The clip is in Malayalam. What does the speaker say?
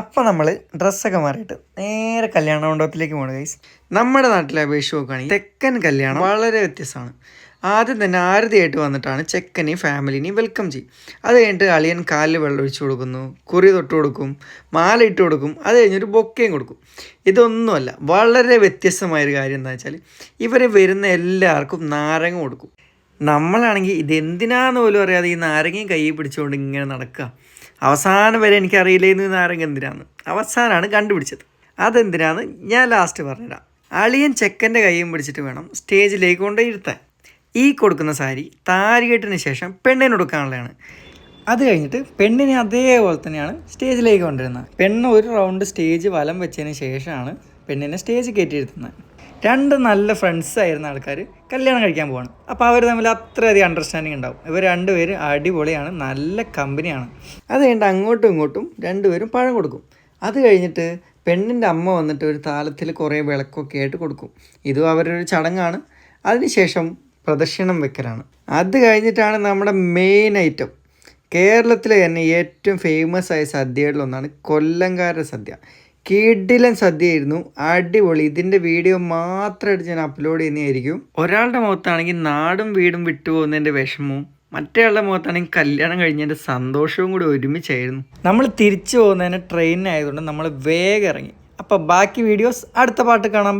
അപ്പം നമ്മൾ ഡ്രസ്സൊക്കെ മാറിയിട്ട് നേരെ കല്യാണ മണ്ഡപത്തിലേക്ക് പോകണം ഗൈസ് നമ്മുടെ നാട്ടിലെ അപേക്ഷിച്ച് നോക്കുകയാണെങ്കിൽ തെക്കൻ കല്യാണം വളരെ വ്യത്യസ്തമാണ്. ആദ്യം തന്നെ ആരതിയായിട്ട് വന്നിട്ടാണ് ചെക്കനെയും ഫാമിലിനെയും വെൽക്കം ചെയ്യും. അത് കഴിഞ്ഞിട്ട് അളിയൻ കാലിൽ വെള്ളം ഒഴിച്ചു കൊടുക്കുന്നു കുറി തൊട്ട് കൊടുക്കും മാല ഇട്ട് കൊടുക്കും അത് കഴിഞ്ഞൊരു ബൊക്കയും കൊടുക്കും. ഇതൊന്നുമല്ല വളരെ വ്യത്യസ്തമായൊരു കാര്യം എന്താ വെച്ചാൽ ഇവർ വരുന്ന എല്ലാവർക്കും നാരങ്ങ കൊടുക്കും. നമ്മളാണെങ്കിൽ ഇതെന്തിനാന്ന് പോലും അറിയാതെ ഈ നാരങ്ങയും കൈ പിടിച്ചുകൊണ്ട് ഇങ്ങനെ നടക്കുക അവസാനം വരെ എനിക്കറിയില്ലേന്ന് നാരങ്ങ എന്തിനാന്ന്. അവസാനമാണ് കണ്ടുപിടിച്ചത്. അതെന്തിനാന്ന് ഞാൻ ലാസ്റ്റ് പറഞ്ഞുതരാം അളിയൻ ചെക്കന്റെ കൈയും പിടിച്ചിട്ട് വേണം സ്റ്റേജിലേക്ക് കൊണ്ട് ഇരുത്താൻ. ഈ കൊടുക്കുന്ന സാരി താരികെട്ടിന് ശേഷം പെണ്ണിന് കൊടുക്കാനുള്ളതാണ്. അത് കഴിഞ്ഞിട്ട് പെണ്ണിനെ അതേപോലെ തന്നെയാണ് സ്റ്റേജിലേക്ക് കൊണ്ടുവരുന്നത്. പെണ്ണ് ഒരു റൗണ്ട് സ്റ്റേജ് വലം വെച്ചതിന് ശേഷമാണ് പെണ്ണിനെ സ്റ്റേജ് കയറ്റിയിരുത്തുന്നത് രണ്ട് നല്ല ഫ്രണ്ട്സ് ആയിരുന്ന ആൾക്കാർ കല്യാണം കഴിക്കാൻ പോവാണ്. അപ്പോൾ അവർ തമ്മിൽ അത്രയധികം അണ്ടർസ്റ്റാൻഡിങ് ഉണ്ടാവും. ഇവർ രണ്ടുപേരും അടിപൊളിയാണ് നല്ല കമ്പനിയാണ് അത് കഴിഞ്ഞിട്ട് അങ്ങോട്ടും ഇങ്ങോട്ടും രണ്ടുപേരും പഴം കൊടുക്കും. അത് കഴിഞ്ഞിട്ട് പെണ്ണിന്റെ അമ്മ വന്നിട്ട് ഒരു താലത്തിൽ കുറേ വിളക്കൊക്കെ ആയിട്ട് കൊടുക്കും. ഇതും അവരൊരു ചടങ്ങാണ്. അതിനുശേഷം പ്രദക്ഷിണം വെക്കലാണ്. അത് കഴിഞ്ഞിട്ടാണ് നമ്മുടെ മെയിൻ ഐറ്റം കേരളത്തിലെ തന്നെ ഏറ്റവും ഫേമസ് ആയ സദ്യകളിലൊന്നാണ് കൊല്ലംകാരുടെ സദ്യ. കിടിലൻ സദ്യയായിരുന്നു. അടിപൊളി. ഇതിന്റെ വീഡിയോ മാത്രമായിട്ട് ഞാൻ അപ്ലോഡ് ചെയ്യുന്നതായിരിക്കും. ഒരാളുടെ മുഖത്താണെങ്കിൽ നാടും വീടും വിട്ടുപോകുന്നതിന്റെ വിഷമവും മറ്റേയാളുടെ മുഖത്താണെങ്കിൽ കല്യാണം കഴിഞ്ഞതിന്റെ സന്തോഷവും കൂടി ഒരുമിച്ചായിരുന്നു. നമ്മൾ തിരിച്ചു പോകുന്നതിന് ട്രെയിനായതുകൊണ്ട് നമ്മൾ വേഗം ഇറങ്ങി. അപ്പോൾ ബാക്കി വീഡിയോസ് അടുത്ത പാട്ട് കാണാം.